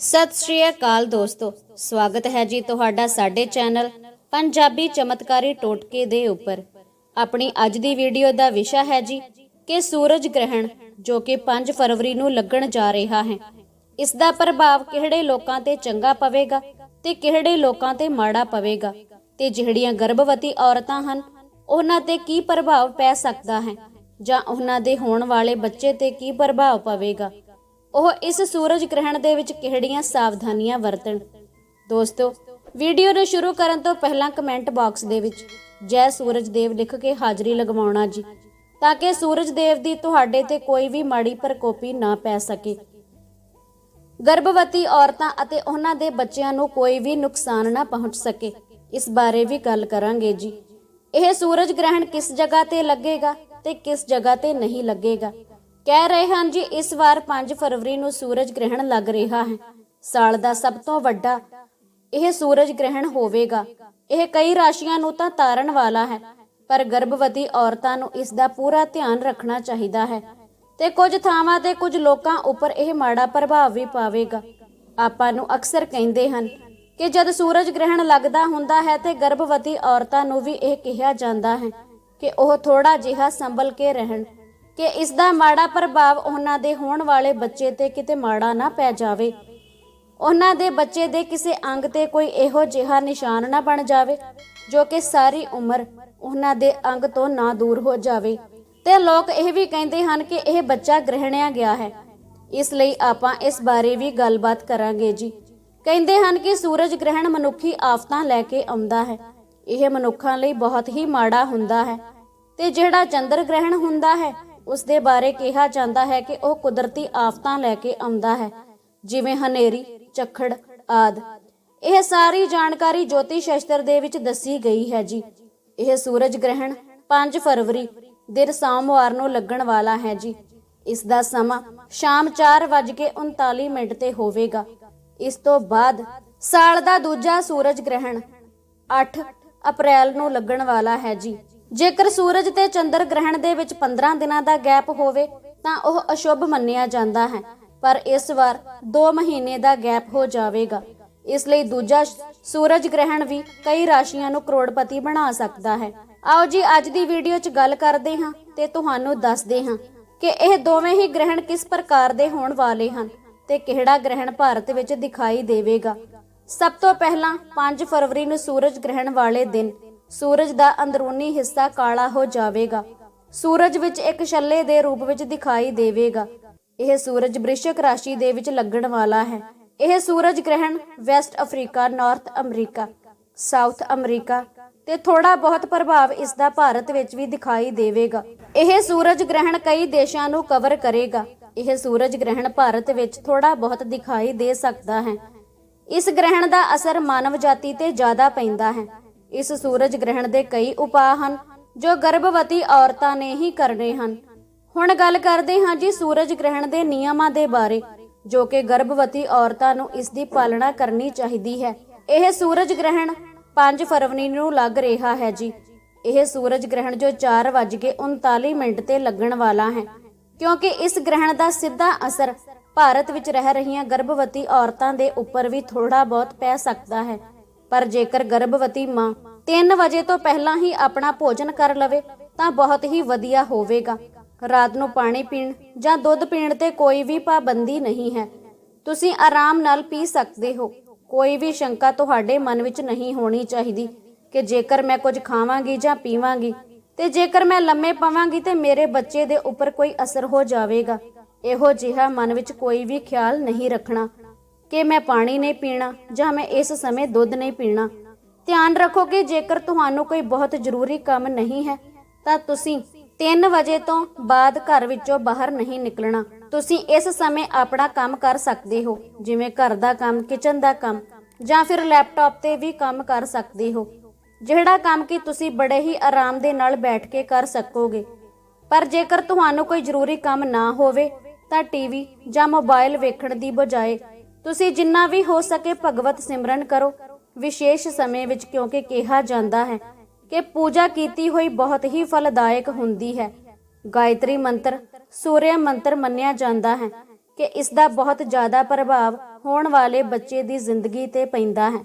ਸਤਿ ਸ਼੍ਰੀ ਅਕਾਲ ਦੋਸਤੋ, ਸਵਾਗਤ ਹੈ ਜੀ ਤੁਹਾਡਾ ਸਾਡੇ ਚੈਨਲ ਪੰਜਾਬੀ ਚਮਤਕਾਰੀ ਟੋਟਕੇ ਦੇ ਉੱਪਰ। ਆਪਣੀ ਅੱਜ ਦੀ ਵੀਡੀਓ ਦਾ ਵਿਸ਼ਾ ਹੈ ਜੀ, ਕਿ ਸੂਰਜ ਗ੍ਰਹਿਣ, ਜੋ ਕਿ 5 ਫਰਵਰੀ ਨੂੰ ਲੱਗਣ ਜਾ ਰਿਹਾ ਹੈ। ਇਸ ਦਾ ਪ੍ਰਭਾਵ ਕਿਹੜੇ ਲੋਕਾਂ ਤੇ ਚੰਗਾ ਪਵੇਗਾ ਤੇ ਕਿਹੜੇ ਲੋਕਾਂ ਤੇ ਮਾੜਾ ਪਵੇਗਾ? ਤੇ ਜਿਹੜੀਆਂ ਗਰਭਵਤੀ ਔਰਤਾਂ ਹਨ, ਉਹਨਾਂ ਤੇ ਕੀ ਪ੍ਰਭਾਵ ਪੈ ਸਕਦਾ ਹੈ? ਜਾਂ ਉਹਨਾਂ ਦੇ ਹੋਣ ਵਾਲੇ ਬੱਚੇ ਤੇ ਕੀ ਪ੍ਰਭਾਵ ਪਵੇਗਾ? ਉਹ ਇਸ ਸੂਰਜ ਗ੍ਰਹਿਣ ਦੇ ਵਿੱਚ ਕਿਹੜੀਆਂ ਸਾਵਧਾਨੀਆਂ ਵਰਤਣ? ਦੋਸਤੋ, ਵੀਡੀਓ ਨੂੰ ਸ਼ੁਰੂ ਕਰਨ ਤੋਂ ਪਹਿਲਾਂ ਕਮੈਂਟ ਬਾਕਸ ਦੇ ਵਿੱਚ ਜੈ ਸੂਰਜ ਦੇਵ ਲਿਖ ਕੇ ਹਾਜ਼ਰੀ ਲਗਵਾਉਣਾ ਜੀ, ਤਾਂ ਕਿ ਸੂਰਜ ਦੇਵ ਦੀ ਤੁਹਾਡੇ ਤੇ ਕੋਈ ਵੀ ਮਾੜੀ ਪ੍ਰਕੋਪੀ ਨਾ ਪੈ ਸਕੇ। ਗਰਭਵਤੀ ਔਰਤਾਂ ਅਤੇ ਉਹਨਾਂ ਦੇ ਬੱਚਿਆਂ ਨੂੰ ਕੋਈ ਵੀ ਨੁਕਸਾਨ ਨਾ ਪਹੁੰਚ ਸਕੇ। ਇਸ ਬਾਰੇ ਵੀ ਗੱਲ ਕਰਾਂਗੇ ਜੀ। ਇਹ ਸੂਰਜ ਗ੍ਰਹਿਣ ਕਿਸ ਜਗ੍ਹਾ ਤੇ ਲੱਗੇਗਾ ਤੇ ਕਿਸ ਜਗ੍ਹਾ ਤੇ ਨਹੀਂ ਲੱਗੇਗਾ? ਕਹਿ ਰਹੇ ਹਨ ਜੀ, ਇਸ ਵਾਰ 5 ਫਰਵਰੀ ਨੂੰ ਸੂਰਜ ਗ੍ਰਹਿਣ ਲੱਗ ਰਿਹਾ ਹੈ। ਸਾਲ ਦਾ ਸਭ ਤੋਂ ਵੱਡਾ ਇਹ ਸੂਰਜ ਗ੍ਰਹਿਣ ਹੋਵੇਗਾ। ਇਹ ਕਈ ਰਾਸ਼ੀਆਂ ਨੂੰ ਤਾਂ ਤਾਰਨ ਵਾਲਾ ਹੈ, ਪਰ ਗਰਭਵਤੀ ਔਰਤਾਂ ਨੂੰ ਇਸ ਦਾ ਪੂਰਾ ਧਿਆਨ ਰੱਖਣਾ ਚਾਹੀਦਾ ਹੈ ਤੇ ਕੁਝ ਥਾਵਾਂ ਤੇ ਕੁਝ ਲੋਕਾਂ ਉੱਪਰ ਇਹ ਮਾੜਾ ਪ੍ਰਭਾਵ ਵੀ ਪਾਵੇਗਾ। ਆਪਾਂ ਨੂੰ ਅਕਸਰ ਕਹਿੰਦੇ ਹਨ ਕਿ ਜਦ ਸੂਰਜ ਗ੍ਰਹਿਣ ਲੱਗਦਾ ਹੁੰਦਾ ਹੈ ਤੇ ਗਰਭਵਤੀ ਔਰਤਾਂ ਨੂੰ ਵੀ ਇਹ ਕਿਹਾ ਜਾਂਦਾ ਹੈ ਕਿ ਉਹ ਥੋੜਾ ਜਿਹਾ ਸੰਭਲ ਕੇ ਰਹਿਣ। ਕਿ ਇਸ ਦਾ ਮਾੜਾ ਪ੍ਰਭਾਵ ਉਹਨਾਂ ਦੇ ਹੋਣ ਵਾਲੇ ਬੱਚੇ ਤੇ ਕਿਤੇ ਮਾੜਾ ਨਾ ਪੈ ਜਾਵੇ। ਉਹਨਾਂ ਦੇ ਬੱਚੇ ਦੇ ਕਿਸੇ ਅੰਗ ਤੇ ਕੋਈ ਇਹੋ ਜਿਹਾ ਨਿਸ਼ਾਨ ਨਾ ਬਣ ਜਾਵੇ, ਜੋ ਕਿ ਸਾਰੀ ਉਮਰ ਉਹਨਾਂ ਦੇ ਅੰਗ ਤੋਂ ਨਾ ਦੂਰ ਹੋ ਜਾਵੇ। ਤੇ ਲੋਕ ਇਹ ਵੀ ਕਹਿੰਦੇ ਹਨ ਕਿ ਇਹ ਬੱਚਾ ਗ੍ਰਹਿਣਿਆ ਗਿਆ ਹੈ। ਇਸ ਲਈ ਆਪਾਂ ਇਸ ਬਾਰੇ ਵੀ ਗੱਲਬਾਤ ਕਰਾਂਗੇ ਜੀ। ਕਹਿੰਦੇ ਹਨ ਕਿ ਸੂਰਜ ਗ੍ਰਹਿਣ ਮਨੁੱਖੀ ਆਫਤਾਂ ਲੈ ਕੇ ਆਉਂਦਾ ਹੈ। ਇਹ ਮਨੁੱਖਾਂ ਲਈ ਬਹੁਤ ਹੀ ਮਾੜਾ ਹੁੰਦਾ ਹੈ। ਤੇ ਜਿਹੜਾ ਚੰਦਰ ਗ੍ਰਹਿਣ ਹੁੰਦਾ ਹੈ ਉਸ ਦੇ ਬਾਰੇ ਕਿਹਾ ਜਾਂਦਾ ਹੈ ਕਿ ਉਹ ਕੁਦਰਤੀ ਆਫਤਾਂ ਲੈ ਕੇ ਆਉਂਦਾ ਹੈ, ਜਿਵੇਂ ਹਨੇਰੀ, ਝੱਖੜ ਆਦ। ਇਹ ਸਾਰੀ ਜਾਣਕਾਰੀ ਜੋਤਿਸ਼ ਸ਼ਾਸਤਰ ਦੇ ਵਿੱਚ ਦੱਸੀ ਗਈ ਹੈ ਜੀ। ਇਹ ਸੂਰਜ ਗ੍ਰਹਿਣ 5 ਫਰਵਰੀ, ਦਿਨ ਸੋਮਵਾਰ ਨੂੰ ਲੱਗਣ ਵਾਲਾ ਹੈ ਜੀ। ਇਸ ਦਾ ਸਮਾਂ ਸ਼ਾਮ 4:39 ਮਿੰਟ ਤੇ ਹੋਵੇਗਾ। ਇਸ ਤੋਂ ਬਾਅਦ ਸਾਲ ਦਾ ਦੂਜਾ ਸੂਰਜ ਗ੍ਰਹਿਣ 8 ਅਪ੍ਰੈਲ ਨੂੰ ਲੱਗਣ ਵਾਲਾ ਹੈ ਜੀ। ਜੇਕਰ ਸੂਰਜ ਤੇ ਚੰਦਰ ਗ੍ਰਹਿਣ ਦੇ ਵਿੱਚ 15 ਦਿਨਾਂ ਦਾ ਗੈਪ ਹੋਵੇ, ਤਾਂ ਉਹ ਅਸ਼ੁਭ ਮੰਨਿਆ ਜਾਂਦਾ ਹੈ। ਪਰ ਇਸ ਵਾਰ 2 ਮਹੀਨੇ ਦਾ ਗੈਪ ਹੋ ਜਾਵੇਗਾ। ਇਸ ਲਈ ਦੂਜਾ ਸੂਰਜ ਗ੍ਰਹਿਣ ਵੀ ਕਈ ਰਾਸ਼ੀਆਂ ਨੂੰ ਕਰੋੜਪਤੀ ਬਣਾ ਸਕਦਾ ਹੈ। ਆਓ ਜੀ, ਅੱਜ ਦੀ ਵੀਡੀਓ 'ਚ ਗੱਲ ਕਰਦੇ ਹਾਂ ਤੇ ਤੁਹਾਨੂੰ ਦੱਸਦੇ ਹਾਂ ਕਿ ਇਹ ਦੋਵੇਂ ਹੀ ਗ੍ਰਹਿਣ ਕਿਸ ਪ੍ਰਕਾਰ ਦੇ ਹੋਣ ਵਾਲੇ ਹਨ ਤੇ ਕਿਹੜਾ ਗ੍ਰਹਿਣ ਭਾਰਤ ਵਿੱਚ ਦਿਖਾਈ ਦੇਵੇਗਾ। ਸਭ ਤੋਂ ਪਹਿਲਾਂ 5 ਫਰਵਰੀ ਨੂੰ ਸੂਰਜ ਗ੍ਰਹਿਣ ਵਾਲੇ ਦਿਨ ਸੂਰਜ ਦਾ ਅੰਦਰੂਨੀ ਹਿੱਸਾ ਕਾਲਾ ਹੋ ਜਾਵੇਗਾ। ਸੂਰਜ ਵਿੱਚ ਇੱਕ ਛੱਲੇ ਦੇ ਰੂਪ ਵਿੱਚ ਦਿਖਾਈ ਦੇਵੇਗਾ। ਇਹ ਸੂਰਜ ਬ੍ਰਿਸ਼ਕ ਰਾਸ਼ੀ ਦੇ ਵਿੱਚ ਲੱਗਣ ਵਾਲਾ ਹੈ। ਇਹ ਸੂਰਜ ਗ੍ਰਹਿਣ West Africa, North America, South America ਤੇ ਥੋੜਾ ਬਹੁਤ ਪ੍ਰਭਾਵ ਇਸ ਦਾ ਭਾਰਤ ਵਿੱਚ ਵੀ ਦਿਖਾਈ ਦੇਵੇਗਾ। ਇਹ ਸੂਰਜ ਗ੍ਰਹਿਣ ਕਈ ਦੇਸ਼ਾਂ ਨੂੰ ਕਵਰ ਕਰੇਗਾ। ਇਹ ਸੂਰਜ ਗ੍ਰਹਿਣ ਭਾਰਤ ਵਿੱਚ ਥੋੜਾ ਬਹੁਤ ਦਿਖਾਈ ਦੇ ਸਕਦਾ ਹੈ। ਇਸ ਗ੍ਰਹਿਣ ਦਾ ਅਸਰ ਮਾਨਵ ਜਾਤੀ ਤੇ ਜ਼ਿਆਦਾ ਪੈਂਦਾ ਹੈ। ਇਸ ਸੂਰਜ ਗ੍ਰਹਿਣ ਦੇ ਕਈ ਉਪਾਅ ਹਨ, ਜੋ ਗਰਭਵਤੀ ਔਰਤਾਂ ਨੇ ਹੀ ਕਰਨੇ ਹਨ। ਹੁਣ ਗੱਲ ਕਰਦੇ ਹਾਂ ਜੀ ਸੂਰਜ ਗ੍ਰਹਿਣ ਦੇ ਨਿਯਮਾਂ ਦੇ ਬਾਰੇ, ਜੋ ਕਿ ਗਰਭਵਤੀ ਔਰਤਾਂ ਨੂੰ ਇਸ ਦੀ ਪਾਲਣਾ ਕਰਨੀ ਚਾਹੀਦੀ ਹੈ। ਇਹ ਸੂਰਜ ਗ੍ਰਹਿਣ 5 ਫਰਵਰੀ ਨੂੰ ਲੱਗ ਰਿਹਾ ਹੈ ਜੀ। ਇਹ ਸੂਰਜ ਗ੍ਰਹਿਣ ਜੋ 4:39 ਮਿੰਟ ਤੇ ਲੱਗਣ ਵਾਲਾ ਹੈ, ਕਿਉਂਕਿ ਇਸ ਗ੍ਰਹਿਣ ਦਾ ਸਿੱਧਾ ਅਸਰ ਭਾਰਤ ਵਿੱਚ ਰਹਿ ਰਹੀਆਂ ਗਰਭਵਤੀ ਔਰਤਾਂ ਦੇ ਉੱਪਰ ਵੀ ਥੋੜਾ ਬਹੁਤ ਪੈ ਸਕਦਾ ਹੈ। ਪਰ ਜੇਕਰ ਗਰਭਵਤੀ ਮਾਂ 3 ਵਜੇ ਤੋਂ ਪਹਿਲਾਂ ਹੀ ਆਪਣਾ ਭੋਜਨ ਕਰ ਲਵੇ, ਤਾਂ ਬਹੁਤ ਹੀ ਵਧੀਆ ਹੋਵੇਗਾ। ਰਾਤ ਨੂੰ ਪਾਣੀ ਪੀਣ ਜਾਂ ਦੁੱਧ ਪੀਣ ਤੇ ਕੋਈ ਵੀ ਪਾਬੰਦੀ ਨਹੀਂ ਹੈ। ਤੁਸੀਂ ਆਰਾਮ ਨਾਲ ਪੀ ਸਕਦੇ ਹੋ। ਕੋਈ ਵੀ ਸ਼ੰਕਾ ਤੁਹਾਡੇ ਮਨ ਵਿੱਚ ਨਹੀਂ ਹੋਣੀ ਚਾਹੀਦੀ ਕਿ ਜੇਕਰ ਮੈਂ ਕੁਝ ਖਾਵਾਂਗੀ ਜਾਂ ਪੀਵਾਂਗੀ ਤੇ ਜੇਕਰ ਮੈਂ ਲੰਮੇ ਪਵਾਂਗੀ ਤੇ ਮੇਰੇ ਬੱਚੇ ਦੇ ਉੱਪਰ ਕੋਈ ਅਸਰ ਹੋ ਜਾਵੇਗਾ। ਇਹੋ ਜਿਹਾ ਮਨ ਵਿੱਚ ਕੋਈ ਵੀ ਖਿਆਲ ਨਹੀਂ ਰੱਖਣਾ। ਕਿ ਮੈਂ ਪਾਣੀ ਨਹੀਂ ਪੀਣਾ ਜਾਂ ਮੈਂ ਇਸ ਸਮੇਂ ਦੁੱਧ ਨਹੀਂ ਪੀਣਾ। ਧਿਆਨ ਰੱਖੋ ਕਿ ਜੇਕਰ ਤੁਹਾਨੂੰ ਕੋਈ ਬਹੁਤ ਜ਼ਰੂਰੀ ਕੰਮ ਨਹੀਂ ਹੈ, ਤਾਂ ਤੁਸੀਂ 3 ਵਜੇ ਤੋਂ ਬਾਅਦ ਘਰ ਵਿੱਚੋਂ ਬਾਹਰ ਨਹੀਂ ਨਿਕਲਣਾ। ਤੁਸੀਂ ਇਸ ਸਮੇਂ ਆਪਣਾ ਕੰਮ ਕਰ ਸਕਦੇ ਹੋ, ਜਿਵੇਂ ਘਰ ਦਾ ਕੰਮ, ਕਿਚਨ ਦਾ ਕੰਮ, ਜਾਂ ਫਿਰ ਲੈਪਟਾਪ ਤੇ ਵੀ ਕੰਮ ਕਰ ਸਕਦੇ ਹੋ। ਜਿਹੜਾ ਕੰਮ ਕਿ ਤੁਸੀਂ ਬੜੇ ਹੀ ਆਰਾਮ ਦੇ ਨਾਲ ਬੈਠ ਕੇ ਕਰ ਸਕੋਗੇ। ਪਰ ਜੇਕਰ ਤੁਹਾਨੂੰ ਕੋਈ ਜ਼ਰੂਰੀ ਕੰਮ ਨਾ ਹੋਵੇ, ਤਾਂ ਟੀਵੀ ਜਾਂ ਮੋਬਾਈਲ ਵੇਖਣ ਦੀ ਬਜਾਏ ਤੁਸੀਂ ਜਿੰਨਾ ਵੀ ਹੋ ਸਕੇ ਭਗਵਤ ਸਿਮਰਨ ਕਰੋ। ਵਿਸ਼ੇਸ਼ ਸਮੇਂ ਵਿੱਚ ਕਿਉਂਕਿ ਕਿਹਾ ਜਾਂਦਾ ਹੈ ਕਿ ਪੂਜਾ ਕੀਤੀ ਹੋਈ ਬਹੁਤ ਹੀ ਫਲਦਾਇਕ ਹੁੰਦੀ ਹੈ। ਗਾਇਤਰੀ ਮੰਤਰ ਸੂਰਿਆ ਮੰਤਰ ਮੰਨਿਆ ਜਾਂਦਾ ਹੈ ਕਿ ਇਸ ਦਾ ਬਹੁਤ ਜ਼ਿਆਦਾ ਪ੍ਰਭਾਵ ਹੋਣ ਵਾਲੇ ਬੱਚੇ ਦੀ ਜ਼ਿੰਦਗੀ ਤੇ ਪੈਂਦਾ ਹੈ।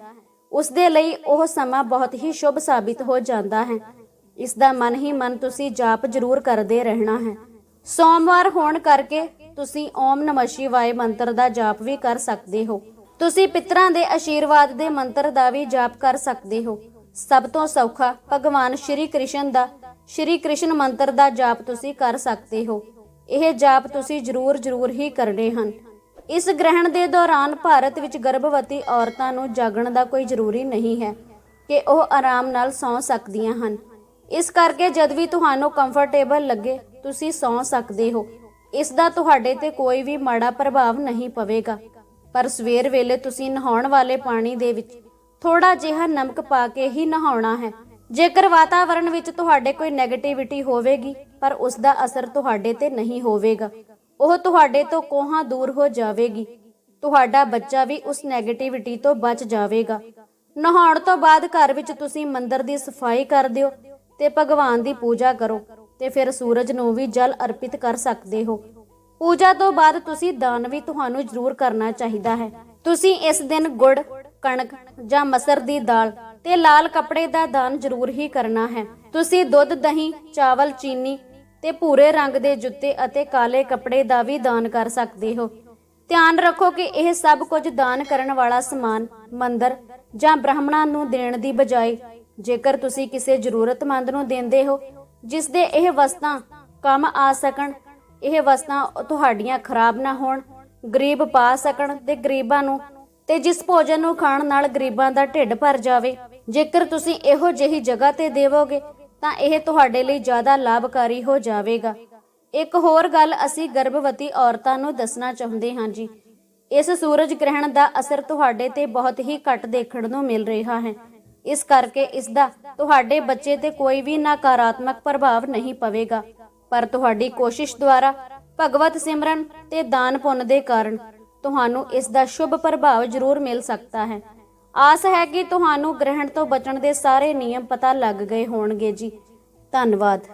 ਉਸ ਦੇ ਲਈ ਉਹ ਸਮਾਂ ਬਹੁਤ ਹੀ ਸ਼ੁਭ ਸਾਬਿਤ ਹੋ ਜਾਂਦਾ ਹੈ। ਇਸ ਦਾ ਮਨ ਹੀ ਮਨ ਤੁਸੀਂ ਜਾਪ ਜ਼ਰੂਰ ਕਰਦੇ ਰਹਿਣਾ ਹੈ। ਸੋਮਵਾਰ ਹੋਣ ਕਰਕੇ ਤੁਸੀਂ ਓਮ ਨਮಃ ਸ਼ਿਵਾਏ ਮੰਤਰ ਦਾ ਜਾਪ ਵੀ ਕਰ ਸਕਦੇ ਹੋ। ਤੁਸੀਂ ਪਿਤਰਾਂ ਦੇ ਆਸ਼ੀਰਵਾਦ ਦੇ ਮੰਤਰ ਦਾ ਵੀ ਜਾਪ ਕਰ ਸਕਦੇ ਹੋ। ਸਭ ਤੋਂ ਸੌਖਾ ਭਗਵਾਨ ਸ਼੍ਰੀ ਕ੍ਰਿਸ਼ਨ ਦਾ, ਸ਼੍ਰੀ ਕ੍ਰਿਸ਼ਨ ਮੰਤਰ ਦਾ ਜਾਪ ਤੁਸੀਂ ਕਰ ਸਕਦੇ ਹੋ। ਇਹ ਜਾਪ ਤੁਸੀਂ ਜ਼ਰੂਰ ਜ਼ਰੂਰ ਹੀ ਕਰਨੇ ਹਨ। ਇਸ ਗ੍ਰਹਿਣ ਦੇ ਦੌਰਾਨ ਭਾਰਤ ਵਿੱਚ ਗਰਭਵਤੀ ਔਰਤਾਂ ਨੂੰ ਜਾਗਣ ਦਾ ਕੋਈ ਜ਼ਰੂਰੀ ਨਹੀਂ ਹੈ ਕਿ ਉਹ ਆਰਾਮ ਨਾਲ ਸੌਂ ਸਕਦੀਆਂ ਹਨ। ਇਸ ਕਰਕੇ ਜਦ ਵੀ ਤੁਹਾਨੂੰ ਕੰਫਰਟੇਬਲ ਲੱਗੇ, ਤੁਸੀਂ ਸੌਂ ਸਕਦੇ ਹੋ। ਇਸ ਦਾ ਤੁਹਾਡੇ ਤੇ ਕੋਈ ਵੀ ਮਾੜਾ ਪ੍ਰਭਾਵ ਨਹੀਂ ਪਵੇਗਾ। ਪਰ ਸਵੇਰ ਵੇਲੇ ਤੁਸੀਂ ਨਹਾਉਣ ਵਾਲੇ ਪਾਣੀ ਦੇ ਵਿੱਚ ਥੋੜਾ ਜਿਹਾ ਨਮਕ ਪਾ ਕੇ ਹੀ ਨਹਾਉਣਾ ਹੈ। ਜੇਕਰ ਵਾਤਾਵਰਣ ਵਿੱਚ ਤੁਹਾਡੇ ਕੋਈ 네ਗੇਟਿਵਿਟੀ ਹੋਵੇਗੀ, ਪਰ ਉਸ ਦਾ ਅਸਰ ਤੁਹਾਡੇ ਤੇ ਨਹੀਂ ਹੋਵੇਗਾ। ਉਹ ਤੁਹਾਡੇ ਤੋਂ ਕੋਹਾਂ ਦੂਰ ਹੋ ਜਾਵੇਗੀ। ਤੁਹਾਡਾ ਬੱਚਾ ਵੀ ਉਸ 네ਗੇਟਿਵਿਟੀ ਤੋਂ ਬਚ ਜਾਵੇਗਾ। ਨਹਾਉਣ ਤੋਂ ਬਾਅਦ ਘਰ ਵਿੱਚ ਤੁਸੀਂ ਮੰਦਿਰ ਦੀ ਸਫ਼ਾਈ ਕਰ ਦਿਓ। ਤੇ ਭਗਵਾਨ ਦੀ ਪੂਜਾ ਕਰੋ ਤੇ ਫਿਰ ਸੂਰਜ ਨੂੰ ਵੀ ਜਲ ਅਰਪਿਤ ਕਰ ਸਕਦੇ ਹੋ। ਪੂਜਾ ਤੋਂ ਬਾਅਦ ਤੁਸੀਂ ਦਾਨ ਵੀ ਤੁਹਾਨੂੰ ਜ਼ਰੂਰ ਕਰਨਾ ਚਾਹੀਦਾ ਹੈ। ਤੁਸੀਂ ਇਸ ਦਿਨ ਗੁੜ, ਕਣਕ ਜਾਂ ਮਸਰ ਦੀ ਦਾਲ ਤੇ ਲਾਲ ਕੱਪੜੇ ਦਾ ਦਾਨ ਜ਼ਰੂਰ ਹੀ ਕਰਨਾ ਹੈ। ਤੁਸੀਂ ਦੁੱਧ, ਦਹੀਂ, ਚਾਵਲ, ਚੀਨੀ ਤੇ ਭੂਰੇ ਰੰਗ ਦੇ ਜੁੱਤੇ ਅਤੇ ਕਾਲੇ ਕੱਪੜੇ ਦਾ ਵੀ ਦਾਨ ਕਰ ਸਕਦੇ ਹੋ। ਧਿਆਨ ਰੱਖੋ ਕਿ ਇਹ ਸਭ ਕੁਝ ਦਾਨ ਕਰਨ ਵਾਲਾ ਸਮਾਨ ਮੰਦਰ ਜਾਂ ਬ੍ਰਾਹਮਣਾਂ ਨੂੰ ਦੇਣ ਦੀ ਬਜਾਏ ਜੇਕਰ ਤੁਸੀਂ ਕਿਸੇ ਜ਼ਰੂਰਤਮੰਦ ਨੂੰ ਦਿੰਦੇ ਹੋ, ਜਿਸ ਦੇ ਇਹ ਵਸਤਾਂ ਕੰਮ ਆ ਸਕਣ, ਇਹ ਵਸਤਾਂ ਤੁਹਾਡੀਆਂ ਖਰਾਬ ਨਾ ਹੋਣ, ਗਰੀਬ ਪਾ ਸਕਣ ਤੇ ਗਰੀਬਾਂ ਨੂੰ ਤੇ ਜਿਸ ਭੋਜਨ ਨੂੰ ਖਾਣ ਨਾਲ ਗਰੀਬਾਂ ਦਾ ਢਿੱਡ ਭਰ ਜਾਵੇ, ਜੇਕਰ ਤੁਸੀਂ ਇਹੋ ਜਿਹੀ ਜਗ੍ਹਾ ਤੇ ਦੇਵੋਗੇ, ਤਾਂ ਇਹ ਤੁਹਾਡੇ ਲਈ ਜ਼ਿਆਦਾ ਲਾਭਕਾਰੀ ਹੋ ਜਾਵੇਗਾ। ਇੱਕ ਹੋਰ ਗੱਲ ਅਸੀਂ ਗਰਭਵਤੀ ਔਰਤਾਂ ਨੂੰ ਦੱਸਣਾ ਚਾਹੁੰਦੇ ਹਾਂ ਜੀ। ਇਸ ਸੂਰਜ ਗ੍ਰਹਿਣ ਦਾ ਅਸਰ ਤੁਹਾਡੇ ਤੇ ਬਹੁਤ ਹੀ ਘੱਟ ਦੇਖਣ ਨੂੰ ਮਿਲ ਰਿਹਾ ਹੈ। ਇਸ ਕਰਕੇ ਇਸ ਦਾ ਤੁਹਾਡੇ ਬੱਚੇ ਤੇ ਕੋਈ ਵੀ ਨਕਾਰਾਤਮਕ ਪ੍ਰਭਾਵ ਨਹੀਂ ਪਵੇਗਾ। ਪਰ ਤੁਹਾਡੀ ਕੋਸ਼ਿਸ਼ ਦੁਆਰਾ ਭਗਵਤ ਸਿਮਰਨ ਤੇ ਦਾਨ ਪੁੰਨ ਦੇ ਕਾਰਨ ਤੁਹਾਨੂੰ ਇਸ ਦਾ ਸ਼ੁਭ ਪ੍ਰਭਾਵ ਜ਼ਰੂਰ ਮਿਲ ਸਕਦਾ ਹੈ। ਆਸ ਹੈ ਕਿ ਤੁਹਾਨੂੰ ਗ੍ਰਹਿਣ ਤੋਂ ਬਚਣ ਦੇ ਸਾਰੇ ਨਿਯਮ ਪਤਾ ਲੱਗ ਗਏ ਹੋਣਗੇ ਜੀ। ਧੰਨਵਾਦ।